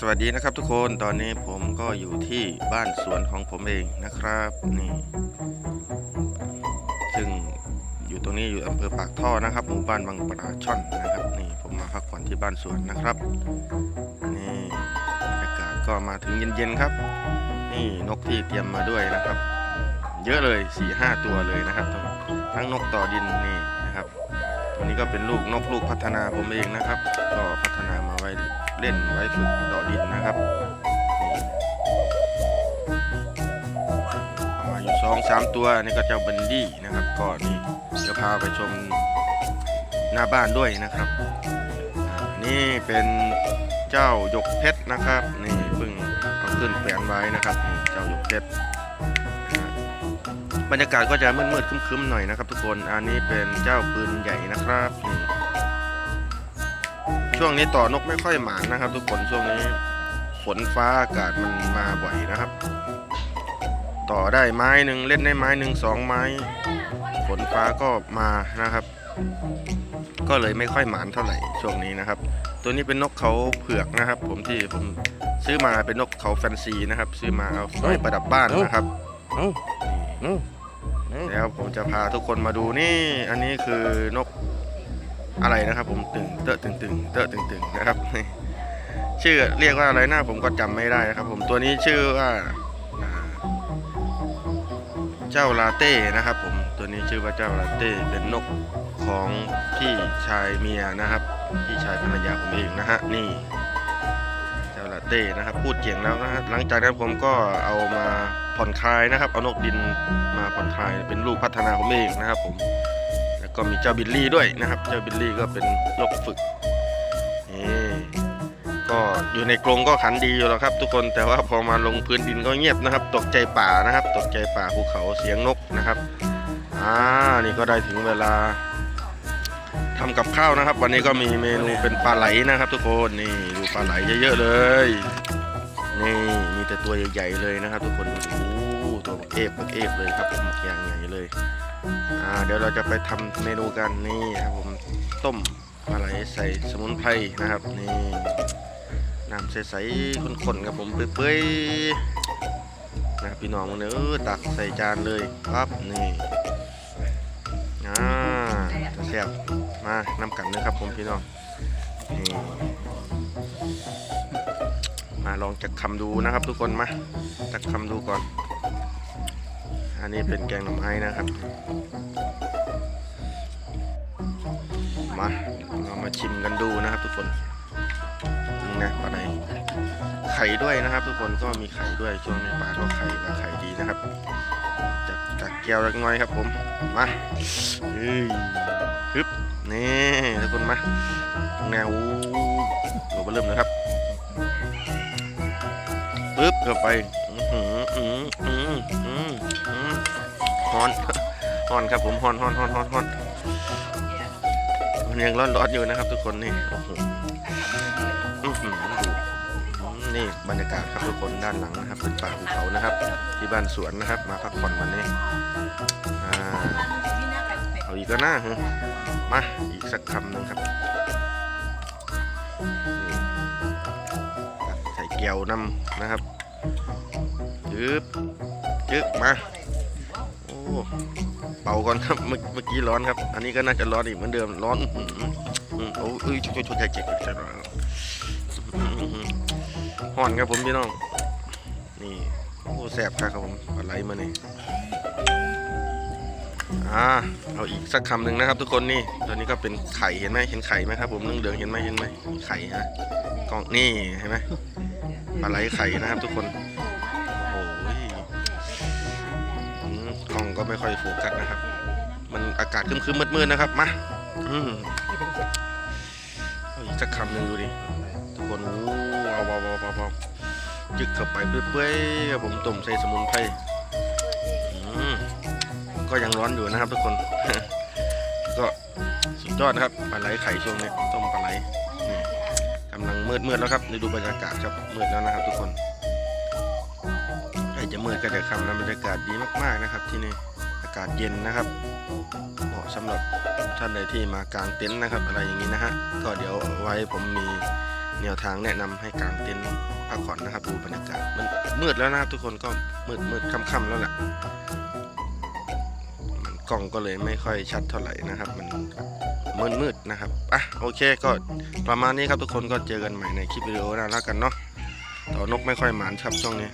สวัสดีนะครับทุกคนตอนนี้ผมก็อยู่ที่บ้านสวนของผมเองนะครับนี่ซึ่งอยู่ตรงนี้อยู่อำเภอปากท่อนะครับ หมู่บ้านบางปลาช่อนนะครับ นี่ผมมาพักผ่อนที่บ้านสวนนะครับนี่บรรยากาศก็มาถึงเย็นๆครับ นี่นกที่เตรียมมาด้วยนะครับ เยอะเลย4ี่ห้าตัวเลยนะครับ ทั้งนกต่อดินนี่นะครับตัวนี้ก็เป็นลูกนกลูกพัฒนาผมเองนะครับ ก็พัฒ เล่นไว้ฝึกต่อดินนะครับอามาอยู่สองสามตัวนี่ก็เจ้าบันดี้นะครับก็นี่เดี๋ยวพาไปชมหน้าบ้านด้วยนะครับอ่านี่เป็นเจ้าหยกเพชรนะครับนี่เพิ่งเอาขึ้นแขวนไว้นะครับนี่เจ้าหยกเพชรบรรยากาศก็จะมืดๆคึ้มๆหน่อยนะครับ ทุกคนอันนี้เป็นเจ้าปืนใหญ่นะครับนี่ ช่วงนี้ต่อนกไม่ค่อยหมานนะครับ ทุกคนช่วงนี้ฝนฟ้าอากาศมันมาบ่อยนะครับ ต่อได้ไม้หนึ่งเล่นได้ไม้หนึ่งสองไม้ ฝนฟ้าก็มานะครับ ก็เลยไม่ค่อยหมานเท่าไหร่ช่วงนี้นะครับ ตัวนี้เป็นนกเขาเผือกนะครับ ผมที่ผมซื้อมาเป็นนกเขาแฟนซีนะครับ ซื้อมาเอาไว้ประดับบ้านนะครับเอ้าเอ้าเอ้าแล้วผมจะพาทุกคนมาดูนี่ อันนี้คือนก อะไรนะครับ ผมตึงเตอะตึงตึงเตอะตึงตึงนะครับ ชื่อเรียกว่าอะไรนะผมก็จำไม่ได้นะครับ ผมตัวนี้ชื่อว่าเจ้าลาเต้นะครับ ผมตัวนี้ชื่อว่าเจ้าลาเต้เป็นนกของพี่ชายเมียนะครับ พี่ชายภรรยาผมเองนะฮะนี่เจ้าลาเต้นะครับ พูดเก่งแล้วนะฮะหลังจากนั้นผมก็เอามาผ่อนคลายนะครับ เอานกดินมาผ่อนคลายเป็นลูกพัฒนาผมเองนะครับ ผม ก็มีเจ้าบิลลี่ด้วยนะครับ เจ้าบิลลี่ก็เป็นนกฝึกนี่ก็อยู่ในกรงก็ขันดีอยู่แล้วครับ ทุกคนแต่ว่าพอมาลงพื้นดินก็เงียบนะครับ ตกใจป่านะครับ ตกใจป่าภูเขาเสียงนกนะครับอ่านี่ก็ได้ถึงเวลาทำกับข้าวนะครับ วันนี้ก็มีเมนูเป็นปลาไหลนะครับ ทุกคนนี่ดูปลาไหลเยอะๆเลยนี่มีแต่ตัวใหญ่ๆเลยนะครับ ทุกคนโอ้ตัวเอฟบักเอฟเลยครับผมอย่างใหญ่เลย เดี๋ยวเราจะไปทำเมนูกันนี่ครับผมต้มปลาไหลใส่สมุนไพรนะครับนี่น้ำใสๆข้นๆครับผมเปื่อยๆนะครับพี่น้องมันเนื้อตักใส่จานเลยปั๊บนี่อ่าแซ่บมานำกันนะครับผมพี่น้องนี่มาลองจักคำดูนะครับทุกคนมาจักคำดูก่อน นนี้เป็นแกงหน่อไม้นะครับ มาเรามาชิมกันดูนะครับทุกคนนี่นะปลาไหนไข่ด้วยนะครับ ทุกคนก็มีไข่ด้วยช่วงนี้ปลาก็ไข่ปลาไข่ดีนะครับจากจากแก้วเล็กน้อยครับผมมาเฮ้ยฮึบนี่ทุกคนมาแนวเราเริ่มเลยครับปึ๊บเข้าไป ฮอนฮอนครับผมฮอนฮอนฮอนฮอนฮอนมันยังร้อนร้อนอยู่นะครับ ทุกคนนี่โอ้โหนี่บรรยากาศครับทุกคนด้านหลังนะครับเป็นป่าภูเขานะครับ ที่บ้านสวนนะครับ มาพักผ่อนวันนี้เอาอีกแล้วนะมาอีกสักคำหนึ่งครับใส่เกลียวน้ำนะครับยึบยึบมา เป่าก่อนครับเมื่อกี้ร้อนครับ อันนี้ก็น่าจะร้อนอีกเหมือนเดิมร้อนอืมโอ้ยช่วยช่วยใจเจ็บใจร้อนห่อนครับผมพี่น้องนี่โอ้แสบครับผมปลาไหลมาเนี่ยอ่าเอาอีกสักคำหนึ่งนะครับ ทุกคนนี่ตัวนี้ก็เป็นไข่เห็นไหมเห็นไข่ไหมครับผมเหลืองๆเห็นไหมเห็นไหมไข่ฮะกล้องนี่เห็นไหมปลาไหลไข่นะครับ ทุกคน ล้องก็ไม่ค่อยโฟกัสนะครับ มันอากาศครึมๆมืดๆนะครับ มาอืมอีกสักคำหนึ่งดูดิ ทุกคนโอ้ว้าวว้าวว้าวว้าวว้าวจึกเข้าไปเปื่อยๆครับผมต้มใส่สมุนไพรอืมก็ยังร้อนอยู่นะครับ ทุกคน ก็สุดยอดนะครับปลาไหลไข่ช่วงนี้ต้มปลาไหลกำลังมืดมืดๆแล้วครับดูบรรยากาศครับมืดแล้วนะครับ ทุกคน จะมืดก็จะค่ำแล้วบรรยากาศดีมาก ๆนะครับ ที่นี่อากาศเย็นนะครับเหมาะสำหรับท่านใดที่มากางเต็นท์นะครับ อะไรอย่างนี้นะฮะก็เดี๋ยวไว้ผมมีแนวทางแนะนำให้กางเต็นท์พักผ่อนนะครับดูบรรยากาศมันมืดแล้วนะครับทุกคนก็มืดมืดค่ำๆแล้วแหละมันกล้องก็เลยไม่ค่อยชัดเท่าไหร่นะครับ มันมืดมืดนะครับอะโอเคก็ประมาณนี้ครับทุกคนก็เจอกันใหม่ในคลิปวิดีโอหน้าแล้วกันเนาะต่อนกไม่ค่อยหมานครับช่วงนี้